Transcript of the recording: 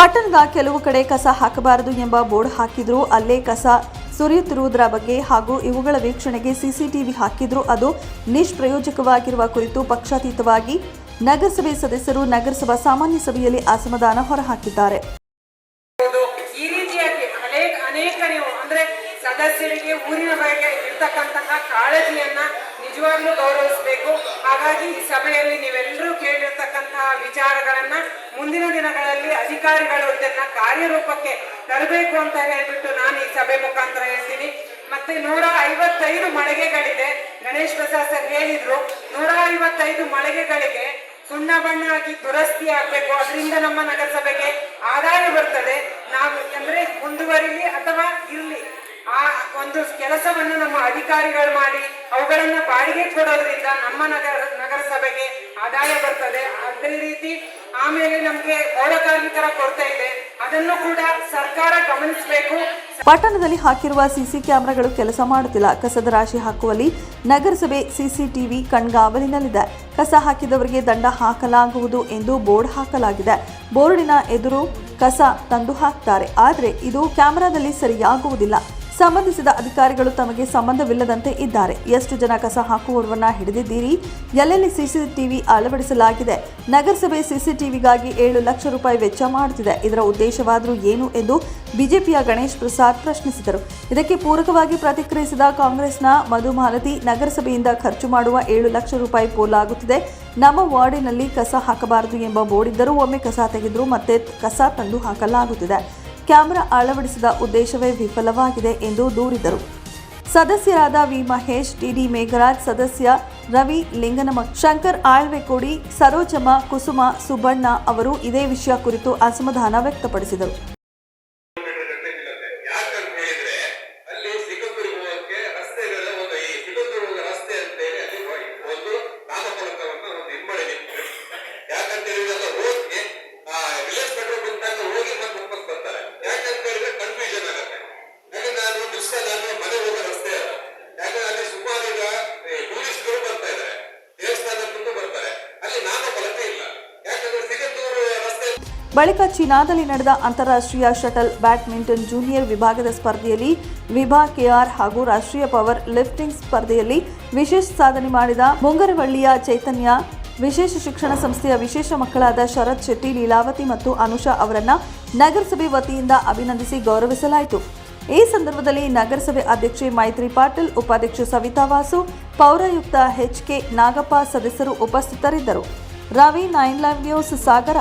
ಪಟ್ಟಣದ ಕೆಲವು ಕಡೆ ಕಸ ಹಾಕಬಾರದು ಎಂಬ ಬೋರ್ಡ್ ಹಾಕಿದ್ರು, ಅಲ್ಲೇ ಕಸ ಸುರಿಯುತ್ತಿರುವುದರ ಬಗ್ಗೆ ಹಾಗೂ ಇವುಗಳ ವೀಕ್ಷಣೆಗೆ ಸಿಸಿಟಿವಿ ಹಾಕಿದ್ರು. ಅದು ನಿಷ್ಪ್ರಯೋಜಕವಾಗಿರುವ ಕುರಿತು ಪಕ್ಷಾತೀತವಾಗಿ ನಗರಸಭೆ ಸದಸ್ಯರು ನಗರಸಭಾ ಸಾಮಾನ್ಯ ಸಭೆಯಲ್ಲಿ ಅಸಮಾಧಾನ ಹೊರಹಾಕಿದ್ದಾರೆ. ಸದಸ್ಯರಿಗೆ ಊರಿನ ಬಗ್ಗೆ ಇರ್ತಕ್ಕಂತಹ ಕಾಳಜಿಯನ್ನ ನಿಜವಾಗ್ಲೂ ಗೌರವಿಸಬೇಕು. ಹಾಗಾಗಿ ಈ ಸಭೆಯಲ್ಲಿ ನೀವೆಲ್ಲರೂ ಕೇಳಿರ್ತಕ್ಕಂತಹ ವಿಚಾರಗಳನ್ನ ಮುಂದಿನ ದಿನಗಳಲ್ಲಿ ಅಧಿಕಾರಿಗಳು ಇದನ್ನ ಕಾರ್ಯರೂಪಕ್ಕೆ ತರಬೇಕು ಅಂತ ಹೇಳ್ಬಿಟ್ಟು ನಾನು ಈ ಸಭೆ ಮುಖಾಂತರ ಹೇಳ್ತೀನಿ. ಮತ್ತೆ ನೂರ ಐವತ್ತೈದು ಮಳಿಗೆಗಳಿದೆ. ಗಣೇಶ್ ಪ್ರಸಾದ್ ಸರ್ ಹೇಳಿದ್ರು, ನೂರ ಐವತ್ತೈದು ಮಳಿಗೆಗಳಿಗೆ ಸುಣ್ಣ ಬಣ್ಣ ಹಾಕಿ ದುರಸ್ತಿ ಆಗ್ಬೇಕು. ಅದರಿಂದ ನಮ್ಮ ನಗರಸಭೆಗೆ ಆದಾಯ ಬರ್ತದೆ. ನಾವು ಅಂದ್ರೆ ಮುಂದುವರಿಲಿ ಅಥವಾ ಇರ್ಲಿ. ಆ ಒಂದು ಕೆಲಸವನ್ನು ನಮ್ಮ ಅಧಿಕಾರಿಗಳು ಮಾಡಿ ಅವುಗಳನ್ನ ಬಾಡಿಗೆ ಕೊಡೋದ್ರಿಂದ ನಮ್ಮ ನಗರ, ನಗರಸಭೆಗೆ ಆದಾಯ ಬರ್ತದೆ. ಅದೇ ರೀತಿ ಆಮೇಲೆ ನಮ್ಗೆ ಪೌರ ಕಾರ್ಮಿಕರ ಕೊರತೆ ಇದೆ. ಅದನ್ನು ಕೂಡ ಸರ್ಕಾರ ಗಮನಿಸಬೇಕು. ಪಟ್ಟಣದಲ್ಲಿ ಹಾಕಿರುವ ಸಿಸಿ ಕ್ಯಾಮೆರಾಗಳು ಕೆಲಸ ಮಾಡುತ್ತಿಲ್ಲ. ಕಸದ ರಾಶಿ ಹಾಕುವಲ್ಲಿ ನಗರಸಭೆ ಸಿಸಿಟಿವಿ ಕಣ್ಗಾವಲಿನಲ್ಲಿದೆ. ಕಸ ಹಾಕಿದವರಿಗೆ ದಂಡ ಹಾಕಲಾಗುವುದು ಎಂದು ಬೋರ್ಡ್ ಹಾಕಲಾಗಿದೆ. ಬೋರ್ಡಿನ ಎದುರು ಕಸ ತಂದು ಹಾಕ್ತಾರೆ. ಆದರೆ ಇದು ಕ್ಯಾಮೆರಾದಲ್ಲಿ ಸರಿಯಾಗುವುದಿಲ್ಲ. ಸಂಬಂಧಿಸಿದ ಅಧಿಕಾರಿಗಳು ತಮಗೆ ಸಂಬಂಧವಿಲ್ಲದಂತೆ ಇದ್ದಾರೆ. ಎಷ್ಟು ಜನ ಕಸ ಹಾಕುವವರನ್ನ ಹಿಡಿದಿದ್ದೀರಿ? ಎಲ್ಲೆಲ್ಲಿ ಸಿಸಿಟಿವಿ ಅಳವಡಿಸಲಾಗಿದೆ? ನಗರಸಭೆ ಸಿಸಿಟಿವಿಗಾಗಿ ಏಳು ಲಕ್ಷ ರೂಪಾಯಿ ವೆಚ್ಚ ಮಾಡುತ್ತಿದೆ. ಇದರ ಉದ್ದೇಶವಾದರೂ ಏನು ಎಂದು ಬಿಜೆಪಿಯ ಗಣೇಶ್ ಪ್ರಸಾದ್ ಪ್ರಶ್ನಿಸಿದರು. ಇದಕ್ಕೆ ಪೂರಕವಾಗಿ ಪ್ರತಿಕ್ರಿಯಿಸಿದ ಕಾಂಗ್ರೆಸ್ನ ಮಧು ಮಾಲತಿ, ನಗರಸಭೆಯಿಂದ ಖರ್ಚು ಮಾಡುವ ಏಳು ಲಕ್ಷ ರೂಪಾಯಿ ಪೋಲಾಗುತ್ತಿದೆ. ನಮ್ಮ ವಾರ್ಡಿನಲ್ಲಿ ಕಸ ಹಾಕಬಾರದು ಎಂಬ ಬೋರ್ಡ್ ಇದ್ದರೂ ಒಮ್ಮೆ ಕಸ ತೆಗೆದರೂ ಮತ್ತೆ ಕಸ ತಂದು ಹಾಕಲಾಗುತ್ತಿದೆ. ಕ್ಯಾಮೆರಾ ಅಳವಡಿಸಿದ ಉದ್ದೇಶವೇ ವಿಫಲವಾಗಿದೆ ಎಂದು ದೂರಿದರು. ಸದಸ್ಯರಾದ ವಿ ಮಹೇಶ್ ಟಿಡಿ ಮೇಘರಾಜ್, ಸದಸ್ಯ ರವಿ ಲಿಂಗನಮ ಶಂಕರ್ ಆಳ್ವೆಕೋಡಿ, ಸರೋಜಮ್ಮ ಕುಸುಮ ಸುಬ್ಬಣ್ಣ ಅವರು ಇದೇ ವಿಷಯ ಕುರಿತು ಅಸಮಾಧಾನ ವ್ಯಕ್ತಪಡಿಸಿದರು. ಬಳಿಕ ಚೀನಾದಲ್ಲಿ ನಡೆದ ಅಂತಾರಾಷ್ಟ್ರೀಯ ಶಟಲ್ ಬ್ಯಾಡ್ಮಿಂಟನ್ ಜೂನಿಯರ್ ವಿಭಾಗದ ಸ್ಪರ್ಧೆಯಲ್ಲಿ ವಿಭಾ ಕೆಆರ್ ಹಾಗೂ ರಾಷ್ಟ್ರೀಯ ಪವರ್ ಲಿಫ್ಟಿಂಗ್ ಸ್ಪರ್ಧೆಯಲ್ಲಿ ವಿಶೇಷ ಸಾಧನೆ ಮಾಡಿದ ಮುಂಗರವಳ್ಳಿಯ ಚೈತನ್ಯ, ವಿಶೇಷ ಶಿಕ್ಷಣ ಸಂಸ್ಥೆಯ ವಿಶೇಷ ಮಕ್ಕಳಾದ ಶರತ್ ಶೆಟ್ಟಿ, ಲೀಲಾವತಿ ಮತ್ತು ಅನುಷಾ ಅವರನ್ನು ನಗರಸಭೆ ವತಿಯಿಂದ ಅಭಿನಂದಿಸಿ ಗೌರವಿಸಲಾಯಿತು. ಈ ಸಂದರ್ಭದಲ್ಲಿ ನಗರಸಭೆ ಅಧ್ಯಕ್ಷೆ ಮೈತ್ರಿ ಪಾಟೀಲ್, ಉಪಾಧ್ಯಕ್ಷೆ ಸವಿತಾ ವಾಸು, ಪೌರಾಯುಕ್ತ ಎಚ್ಕೆ ನಾಗಪ್ಪ ಸದಸ್ಯರು ಉಪಸ್ಥಿತರಿದ್ದರು. Ravi, nine live news, Sagar.